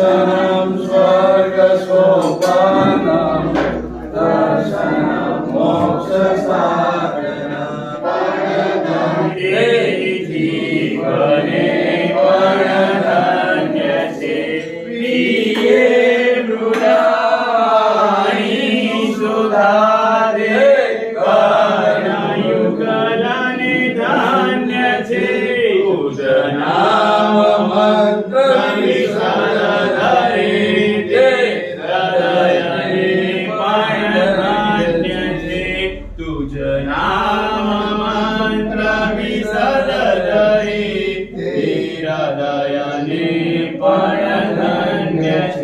Sana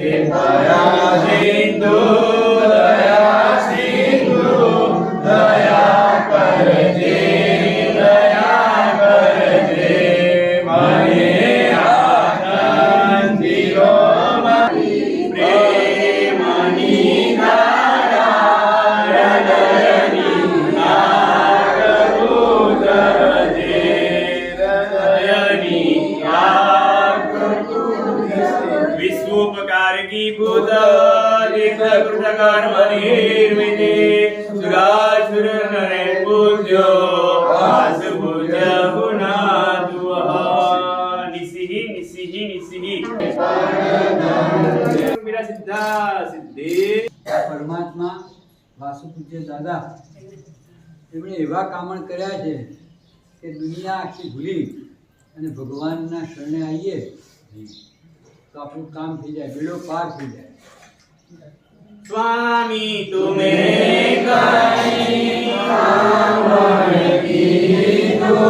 कृपया પરમાત્મા વાસુ દાદા એમણે એવા કામણ કર્યા છે કે દુનિયા આખી ભૂલી અને ભગવાનના શરણે આવીએ. તો આપણું કામ થઈ જાય વેળો પાર થઈ જાય. સ્વામી તુમે કઈ કામ કીધું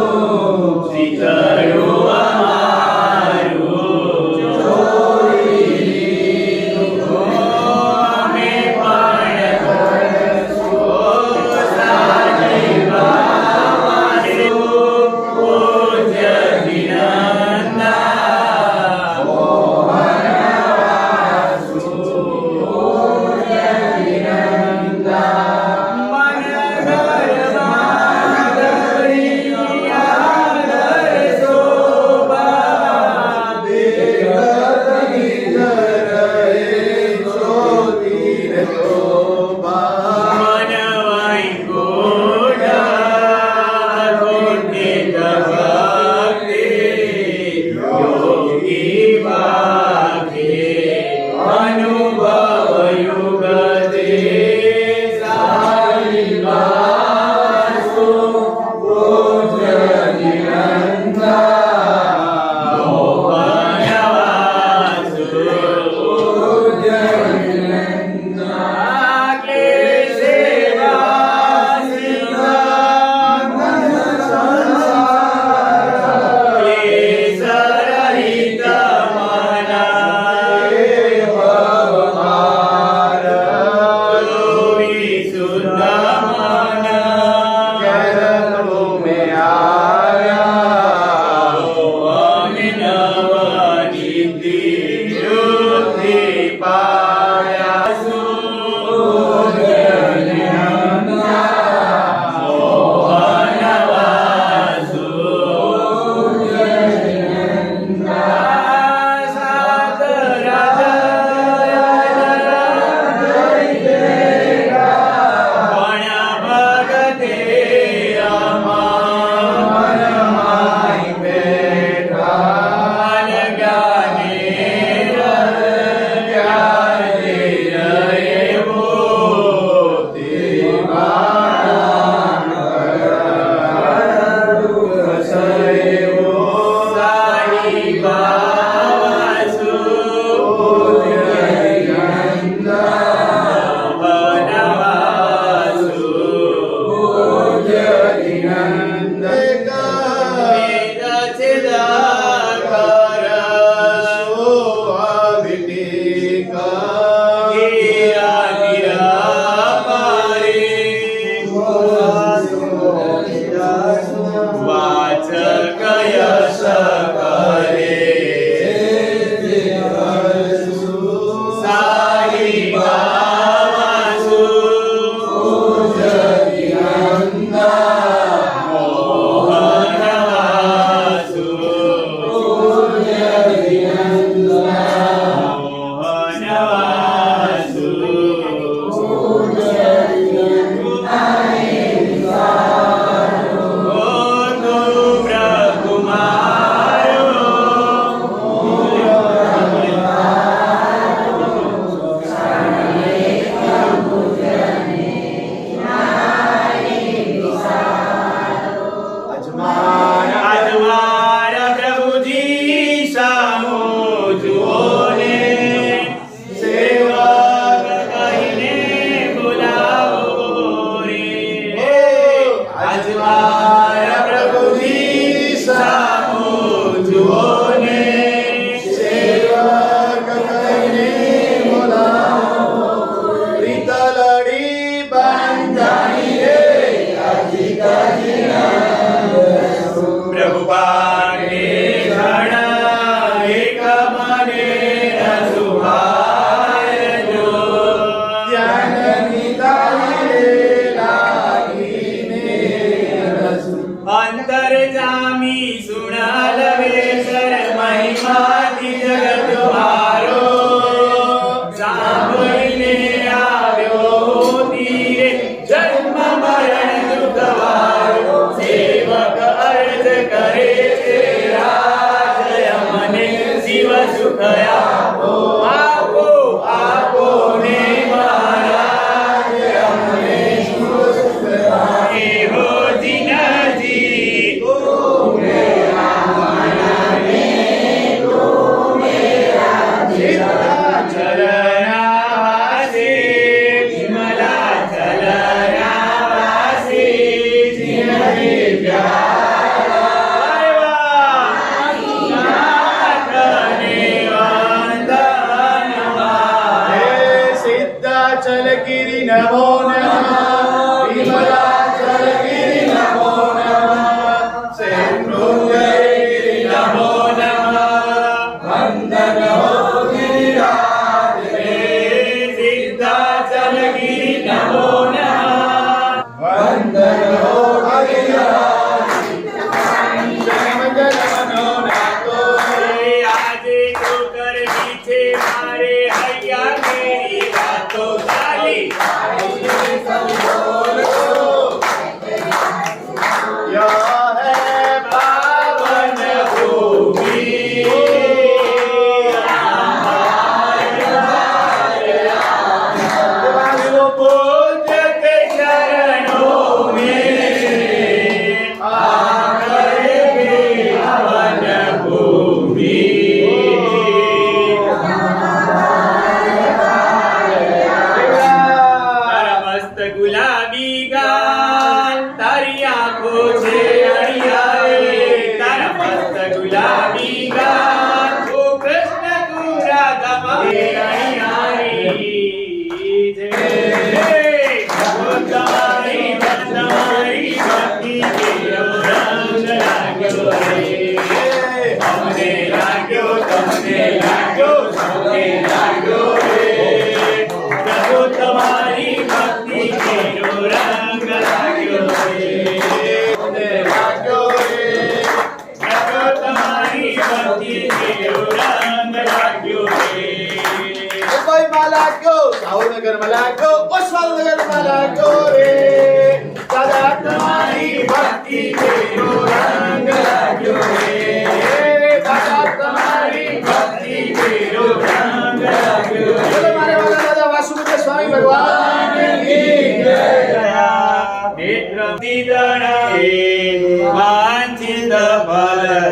ભગવાન કી જય.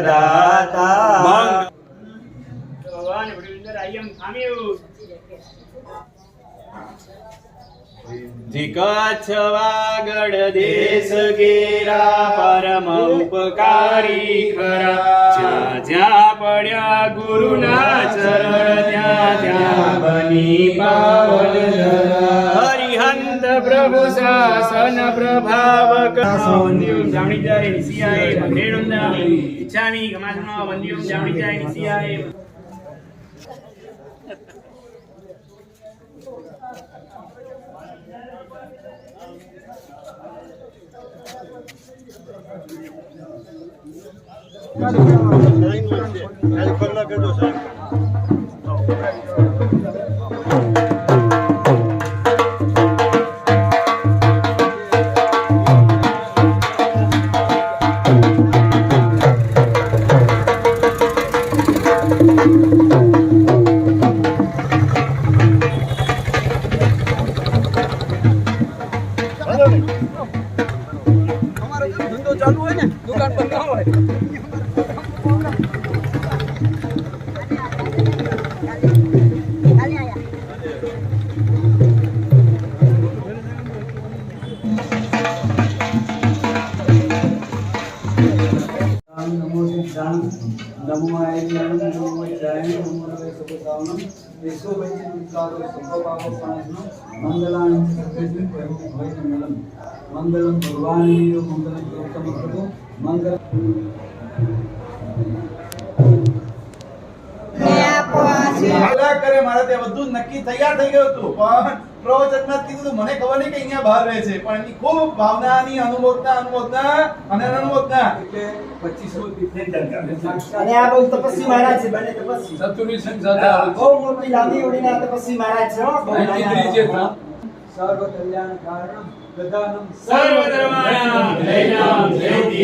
ફલદાતા ભગવાન વડીલદર આયમ ખામ્યું કચ્છ વાગડ દેશ કેરા પરમ ઉપકારી ખરા જ્યાં જ્યાં પડ્યા ગુરુના ચરણ ત્યાં ત્યાં બની પાવન હરિહંત પ્રભુ શાસન પ્રભાવક વંદ્યુમ જાણી જાય નિશિયાય મંગેણુંદા ઈચ્છામી ગમાસનો વંદ્યુમ જાણી જાય નિશિયાય રામ પાણસનો મંગલાન સત્યજ્ઞ પ્રભુ ભય નમલમ મંગલમ ભગવાન વીરો મંગલમ ગૌતમ પ્રભુ. મંગલ કરે મારે તે બધું નક્કી તૈયાર થઈ ગયું હતું. પણ પ્રવચનમાં કીધું મને ખબર નહીં કે અહીંયા બહાર રહે છે પણ એની ખૂબ ભાવનાની અનુમોદના અનુમોદના અને અનુમોદના. એટલે પચીસો તીર્થંકર અને આ બહુ તપસ્વી મહારાજ છે બંને તપસ્વી. સતુની સંસાતા બહુ મોટી લાંબી ઓળીના તપસ્વી મહારાજ છે હો. સર્વ કલ્યાણ કારણમ ગદાનમ. સર્વધર્માણામ જયનામ જયતિ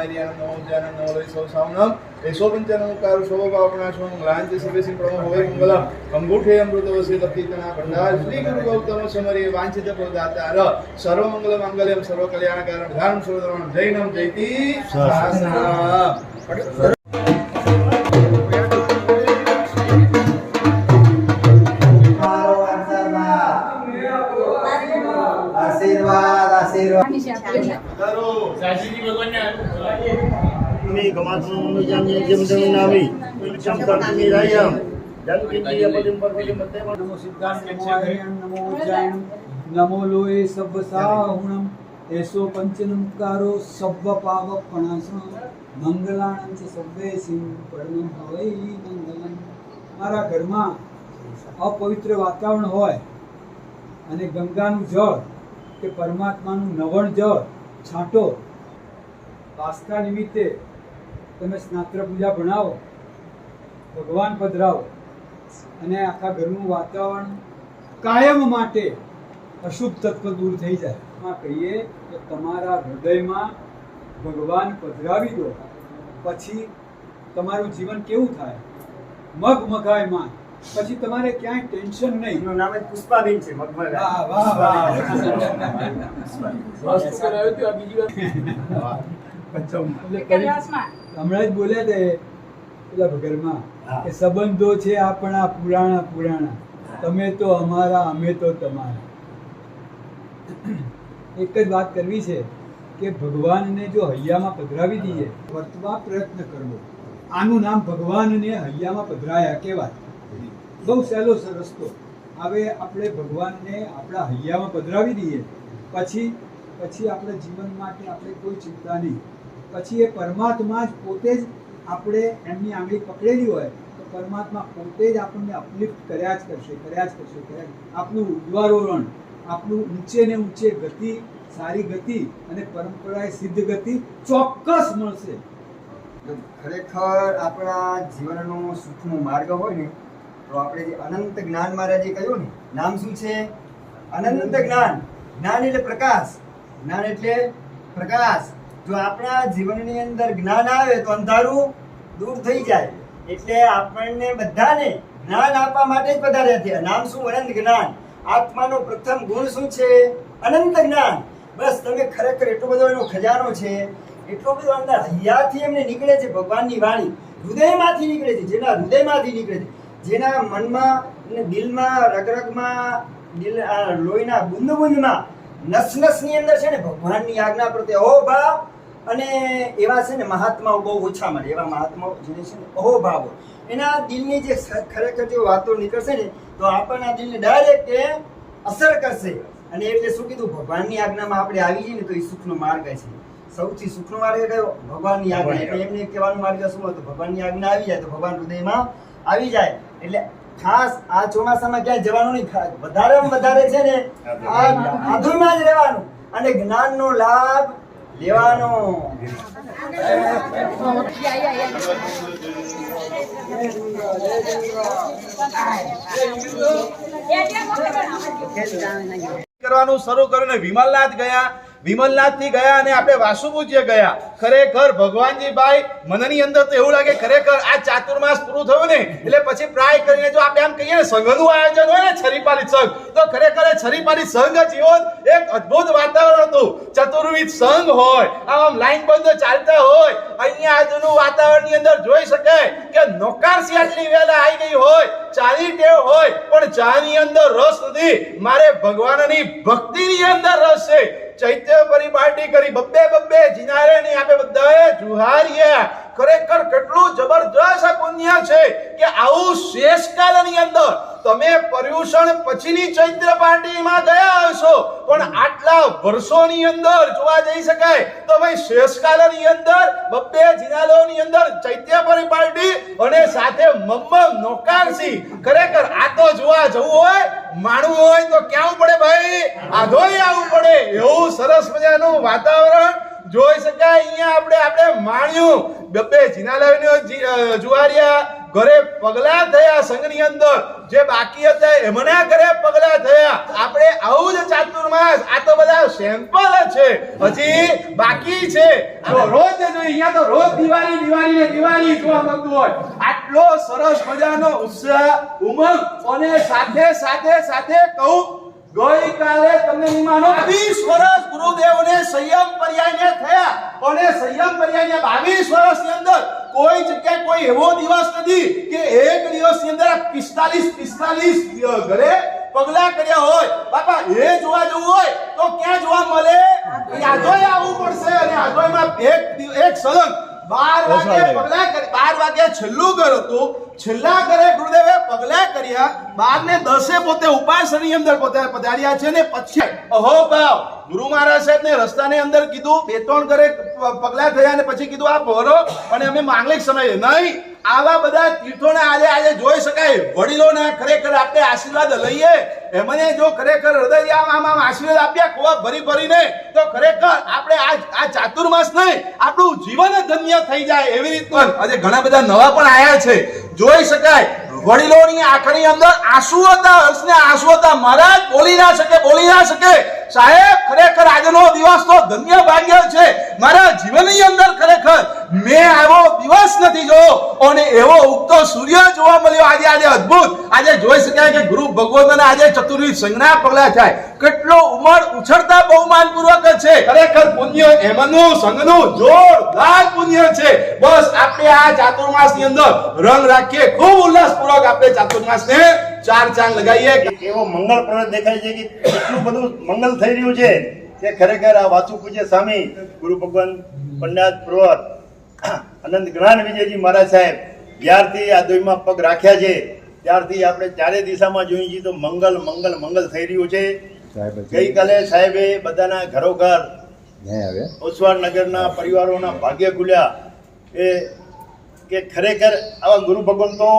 શાસનમ હારા બાંધો ભાઈ એની અંદર ક્યાં અંગૂઠે અમૃત વસે લખિતના ભંડાર શ્રી ગુરુ ગૌતમ સમરે વાંછિત પ્રદાતાર સર્વમંગલ મંગલમ સર્વ કલ્યાણકારમ ધર્મ સર્વધર્મ જૈનમ જયતિ શાસનમ મારો મારા ઘરમાં અપવિત્ર વાતાવરણ હોય અને ગંગાનું જળ કે પરમાત્માનું નવણ જળ છાંટો પાસ્તા નિમિત્તે તમે સ્નાત્ર પૂજા ભણાવો ભગવાન પધરાવો અને આખા ઘરનું વાતાવરણ કાયમ માટે અશુભ તત્વ દૂર થઈ જાય. એમાં કહીએ કે તમારા હૃદયમાં ભગવાન પધરાવી દો પછી તમારું જીવન કેવું થાય? મગમગાયમાં પછી તમારે ક્યાંય ટેન્શન નહીં. એનું નામ જ પુષ્પાબેન છે મગમગાય વાહ વાહ વાહ. એટલે કરી- હમણાં જ બોલ્યા તે પેલા ભગરમાં કે સંબંધો છે આપણા પુરાણા પુરાણા. તમે તો અમારા અમે તો તમારા. એક જ વાત કરવી છે કે ભગવાનને જો હૈયામાં પધરાવી દઈએ વર્તવા પ્રયત્ન કરવો. આનું નામ ભગવાનને હૈયામાં પધરાયા કહેવાય. બહુ સહેલો રસ્તો. હવે આપણે ભગવાનને આપણા હૈયામાં પધરાવી દઈએ. પછી પછી આપણા જીવન માટે આપણે કોઈ ચિંતા નહીં. પછી એ પરમાત્મા જ પોતે જ આપણે એમની આંગળી પકડેલી હોય, તો પરમાત્મા પોતે જ આપણને અપલિફ્ટ કર્યા જ કરશે, કર્યા જ કરશે, કર્યા આપણું ઉદ્વારોહણ, આપણું ઊંચે ને ઊંચે ગતિ, સારી ગતિ અને પરંપરાએ સિદ્ધ ગતિ ચોક્કસ મળશે. ખરેખર આપણા જીવનનો સુખનો માર્ગ હોય ને, તો આપણે જે અનંત જ્ઞાન મહારાજે કહ્યું ને, નામ શું છે? અનંત જ્ઞાન. જ્ઞાન એટલે પ્રકાશ. જ્ઞાન એટલે પ્રકાશ. જો આપણા જીવનની અંદર જ્ઞાન આવે તો અંધારું દૂર થઈ જાય. એટલે આપણને બધાને જ્ઞાન આપવા માટે જ પધાર્યા છે. નામ શું? અનંત જ્ઞાન. આત્માનો પ્રથમ ગુણ શું છે? અનંત જ્ઞાન. બસ તમે ખરેખર એટલો બધો એનો ખજાનો છે. એટલો બધો અંદર હૈયાથી એમને નીકળે છે ભગવાનની વાણી. હૃદયમાંથી નીકળે છે. જેના હૃદયમાંથી નીકળે છે. જેના મનમાં અને દિલમાં, રગરગમાં, દિલ લોહીના બુંદ બુંદમાં નસ નસની અંદર છે ને, ભગવાનની આજ્ઞા પ્રત્યે અહોભાવ અને એવા છે ને મહાત્માઓ બહુ ઓછા મળે એવા મહાત્માઓ જેને છે ને અહોભાવો. એના દિલની જે ખરેખર જે વાતો નીકળશે ને તો આપણના દિલને ડાયરેક્ટ એ અસર કરશે. અને એટલે શું કીધું? ભગવાનની આજ્ઞામાં આપણે આવી જઈએ ને તો એ સુખનો માર્ગ છે. સૌથી સુખનો માર્ગ કયો? ભગવાનની આજ્ઞા. એટલે એમને કહેવાનું માર્ગ શું હતું? ભગવાનની આજ્ઞા આવી જાય તો ભગવાન હૃદયમાં આવી જાય. એટલે ખાસ આ ચોમાસામાં ક્યાંય જવાનું નહીં વધારેમાં વધારે છે ને આ જ રહેવાનું. અને જ્ઞાનનો લાભ લેવાનો કરવાનું શરૂ કર્યું ને વિમલનાથ ગયા. વિમલનાથથી ગયા અને આપણે વાસુપૂજ્ય ગયા. ખરેખર ભગવાનજી ભાઈ મનની અંદર તો એવું લાગે ખરેખર આ ચાતુર્માસ પૂરું થયું ને, એટલે પછી પ્રાય કરીને જો આપણે આમ કહીએ ને, સંઘનું આયોજન હોય ને છરીપાલી સંઘ, તો ખરેખર એ છરીપાલી સંઘ જીવન એક અદ્ભુત વાતાવરણ હતું. ચતુર્વિધ સંઘ હોય, આમ લાઈન બંધ ચાલતા હોય, અહીંયા આજનું વાતાવરણની અંદર જોઈ શકાય કે નોકારસી આટલી વહેલા આવી ગઈ હોય ચાલી ટેવ હોય, પણ ચાની અંદર રસ નથી. મારે ભગવાનની ભક્તિની અંદર રસ છે. ચૈત્ય પાર્ટી કરી બબ્બે બબ્બે જીનારે ની આપે બધાએ જુહારીએ. ખરેખર કેટલું જબરજસ્ત આ પુણ્ય છે કે આવું શેષકાલની અંદર તમે પર્યુષણ પછીની ચૈત્ર પાર્ટીમાં ગયા હશો, પણ આટલા વર્ષોની અંદર જોવા જઈ શકાય તો ભાઈ શેષકાલની અંદર બબ્બે જિનાલોની અંદર ચૈત્ય પરિપાટી અને સાથે મમ્મ નોકારસી ખરેખર આ તો જોવા જવું હોય, માણવું હોય તો ક્યાં પડે ભાઈ? આધોઈ આવવું સરસ મજાનું વાતાવરણ જોઈ શકાય. અહીંયા આપણે આપણે માણ્યું. બબ્બે જિનાલયનો જી- જુવારિયા ઘરે પગલા થયા સંઘની અંદર. જે બાકી હતા એમના ઘરે પગલા થયા. આપણે આવું જ ચાતુર્માસ. આ તો બધા સેમ્પલ છે. હજી બાકી છે. રોજ જો અહીંયા તો રોજ દિવાળી દિવાળી ને દિવાળી જોવા માંગતું હોય. આટલો સરસ મજાનો ઉત્સાહ, ઉમંગ અને સાથે સાથે સાથે કહું ગઈકાલે તમને નિમાનો માનો 22 વર્ષ ગુરુદેવને સંયમ પર્યાયને થયા. અને સંયમ પર્યાયને 22 વર્ષની અંદર કોઈ જગ્યાએ કોઈ એવો દિવસ નથી કે એક દિવસની અંદર 45 45 ઘરે પગલા કર્યા હોય. બાપા એ જોવા જવું હોય તો ક્યાં જોવા મળે? યાદોય આવવું પડશે અને યાદોયમાં એક એક સલંગ બાર વાગે પગલા કરી બાર વાગે છેલ્લું ઘર હતું. છેલ્લા ઘરે ગુરુદેવે પગલા કર્યા. બાર ને દસે પોતે ઉપાસની અંદર પોતે પધાર્યા છે ને પછી અહો ભાવ, ગુરુ મહારાજ સાહેબ ને રસ્તાની અંદર કીધું, બે ત્રણ ઘરે પગલા થયા અને પછી કીધું આ ભરો અને અમે માંગલિક સમય. નહીં, આવા બધા તીર્થોને આજે આજે જોઈ શકાય. વડીલોના ખરેખર આપણે આશીર્વાદ લઈએ. એમને જો ખરેખર હૃદય આમ આમ આશીર્વાદ આપ્યા, ખોવા ભરી ભરીને, તો ખરેખર આપણે આ આ ચાતુર્માસ નહીં, આપણું જીવન ધન્ય થઈ જાય એવી રીતનું. આજે ઘણા બધા નવા પણ આયા છે. જોઈ શકાય. વડીલોની આંખની અંદર આંસુ હતા હર્ષને આંસુ હતા. મહારાજ, બોલી ના શકે, બોલી ના શકે. સાહેબ, ખરેખર આજનો દિવસ તો ધન્ય ભાગ્ય છે. મારા જીવનની અંદર ખરેખર મેં આવો દિવસ નથી જોયો. અને એવો ઉગતો સૂર્ય જોવા મળ્યો. આજે આજે અદ્ભુત. આજે જોઈ શકાય કે ગુરુ ભગવંતના આજે ચતુર્વી સંજ્ઞા પગલા થાય. કેટલો ઉમર ઉછળતા બહુમાન પૂર્વક છે. ખરેખર પુણ્ય એમનું, સંઘનું જોરદાર પુણ્ય છે. બસ આપણે આ ચાતુર્માસની અંદર રંગ રાખીએ. ખૂબ ઉલ્લાસપૂર્વક આપણે ચાતુર્માસ ને ચાર ચાંદ લગાવીએ. એવો મંગળ મંગળપ્રદ દેખાય છે કે એટલું બધું મંગલ થઈ રહ્યું છે કે ખરેખર આ વાસુ પૂજ્ય સ્વામી ગુરુ ભગવાન પંડાત પ્રવત અનંત જ્ઞાન વિજયજી મહારાજ સાહેબ જ્યારથી આ દોઈમાં પગ રાખ્યા છે ત્યારથી આપણે ચારે દિશામાં જોઈએ છીએ તો મંગલ મંગલ મંગલ થઈ રહ્યું છે. ગઈકાલે સાહેબે બધાના ઘરો ઘર ઓસવાડ નગરના પરિવારોના ભાગ્ય ખુલ્યા. એ કે ખરેખર આવા ગુરુ ભગવંતો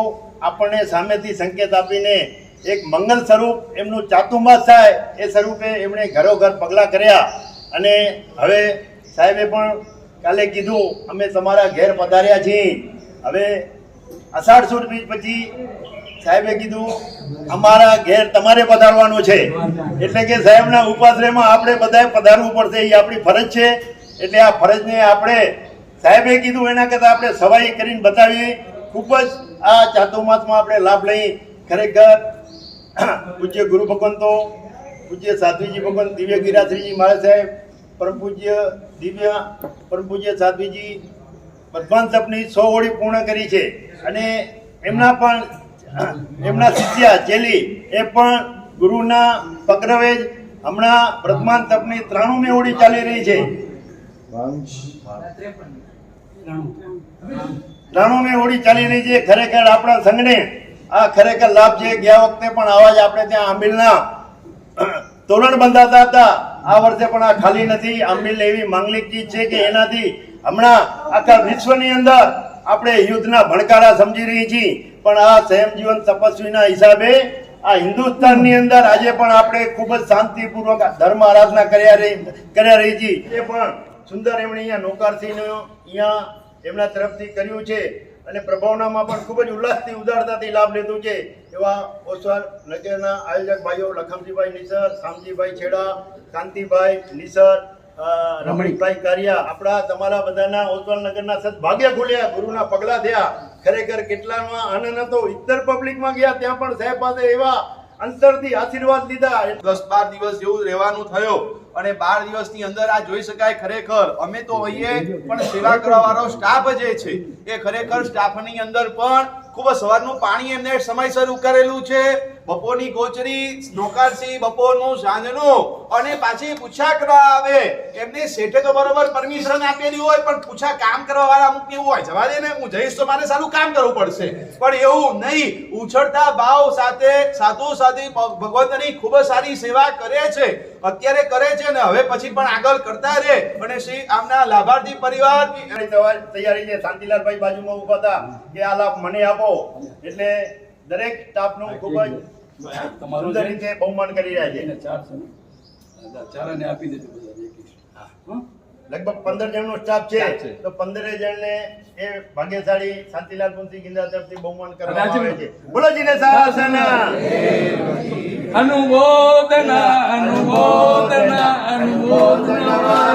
આપણને સામેથી સંકેત આપીને એક મંગલ સ્વરૂપ એમનું ચાતુમાસ થાય એ સ્વરૂપે એમણે ઘરો ઘર પગલાં કર્યા. અને હવે સાહેબે પણ કાલે કીધું, અમે તમારા ઘેર પધાર્યા છીએ હવે અષાઢ સુદ બીજ પછી સાહેબે કીધું, અમારા ઘેર તમારે પધારવાનું છે. એટલે કે સાહેબના ઉપાશ્રયમાં આપણે બધાએ પધારવું પડશે, એ આપણી ફરજ છે. એટલે આ ફરજને આપણે સાહેબે કીધું, એના કરતાં આપણે સવાઈ કરીને બતાવીએ. ખૂબ જ આ ચાતુર્માસમાં આપણે લાભ લઈ ખરેખર પૂજ્ય ગુરુ ભગવંતો, પૂજ્ય સાધ્વીજી ભગવાન દિવ્ય ગિરાશ્રીજી મહારાજ સાહેબ પરમ પૂજ્ય દિવ્ય પરમ પૂજ્ય સાધ્વીજી ભગવાન તપની સો હોળી પૂર્ણ કરી છે. અને એમના પણ એમના શિષ્યા ચેલી એ પણ ગુરુના પગરવે જ હમણાં વર્તમાન તપની ત્રાણુમી હોળી ચાલી રહી છે. ત્રાણુમી હોળી ચાલી રહી છે. ખરેખર આપણા સંઘને આ ખરેખર લાભ છે. ગયા વખતે પણ આવા જ આપણે ત્યાં આંબીલના તોરણ બંધાતા હતા. આ વર્ષે પણ આ ખાલી નથી. આંબિલ એવી માંગલિક ચીજ છે કે એનાથી હમણાં આખા વિશ્વની અંદર આપણે યુદ્ધના ભણકારા સમજી રહી છીએ. પણ આ સંયમ જીવન તપસ્વીના હિસાબે આ હિન્દુસ્તાનની અંદર આજે પણ આપણે ખૂબ જ શાંતિપૂર્વક ધર્મ આરાધના કર્યા રહી કર્યા રહી છીએ. એ પણ સુંદર એમણે અહીંયા નૌકારસિંહનો અહીંયા એમના તરફથી કર્યું છે. અને પ્રભાવનામાં પણ ખૂબ જ ઉલ્લાસથી ઉદારતાથી લાભ લીધું છે એવા ઓસવાલ નગરના આયોજક ભાઈઓ લખમજીભાઈ નિસર શામજીભાઈ છેડા કાંતિભાઈ નિસર રમણીભાઈ કારિયા આપણા તમારા બધાના ઓસવાલ નગરના સદભાગ્ય ખુલ્યા ગુરુના પગલા થયા. ખરેખર કેટલામાં આનંદ હતો. ઇતર પબ્લિકમાં ગયા ત્યાં પણ સાહેબ પાસે એવા અંતરથી આશીર્વાદ લીધા. દસ બાર દિવસ જેવું રહેવાનું થયો. અને બાર દિવસની અંદર આ જોઈ શકાય ખરેખર. અમે તો હોઈએ પણ સેવા કરવા વાળો સ્ટાફ જે છે, એ ખરેખર સ્ટાફની અંદર પણ ખૂબ સવારનું પાણી એમને સમયસર ઉકારેલું છે. બપોરની ગોચરી, નોકરસી, બપોરનું સાંજનું અને પાછી પૂછા કરવા આવે. એમને શેઠે તો બરોબર પરમિશન આપેલી હોય, પણ પૂછા કામ કરવા વાળા અમુક કેવું હોય. જવા દે ને, હું જઈશ તો મારે સારું કામ કરવું પડશે. પણ એવું નહીં. ઉછળતા ભાવ સાથે, સાધુ સાધી ભગવંતની ખૂબ જ સારી સેવા કરે છે. અત્યારે કરે છે ને, હવે પછી પણ આગળ કરતા રહે. અને શ્રી આમના લાભાર્થી પરિવાર તૈયારી છે શાંતિલાલભાઈ બાજુમાં ઊભા હતા કે આ લાભ મને આપો. એટલે દરેક સ્ટાફનું ખૂબ જ સુંદર રીતે બહુમાન કરી રહ્યા છે. લગભગ પંદર જણનો સ્ટાફ છે તો પંદરે જણને એ ભાગ્યશાળી શાંતિલાલ પુંસી ગિંદા તરફથી બહુમાન કરવામાં આવે છે. બોલો જીને શાસન અનુબોધના અનુબોધના અનુમોદના.